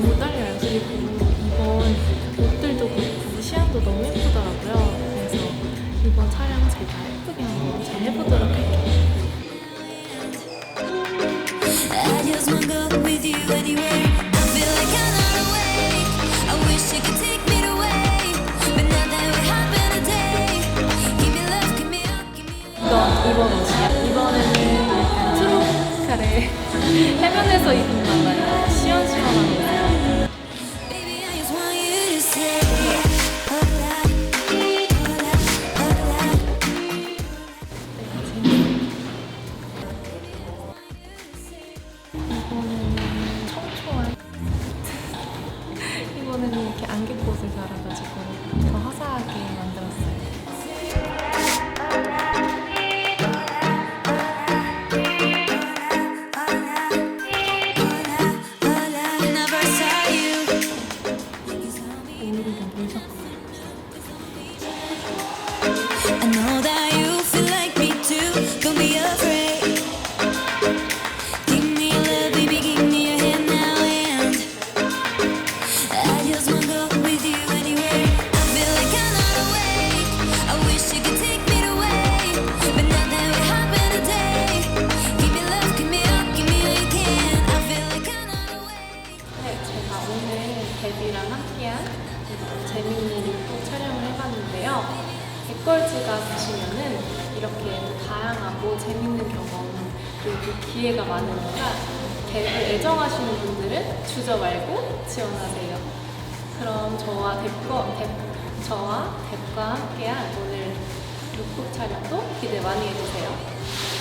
너무 떨려요. 그리고 이번 옷들도 그렇고 시안도 너무 예쁘더라고요. 그래서 이번 촬영 제가 예쁘게 한번 잘 해보도록 할게요. Anywhere. I feel 이거는 청초한 이번에는 이렇게 안개 데뷔랑 함께한 재밌는 룩북 촬영을 해봤는데요. 백걸즈가 보시면은 이렇게 다양하고 재밌는 경험 그리고 기회가 많으니까 데뷔 애정하시는 분들은 주저 말고 지원하세요. 그럼 저와 뎁과, 뎁, 저와 뎁과 함께한 오늘 룩북 촬영도 기대 많이 해주세요.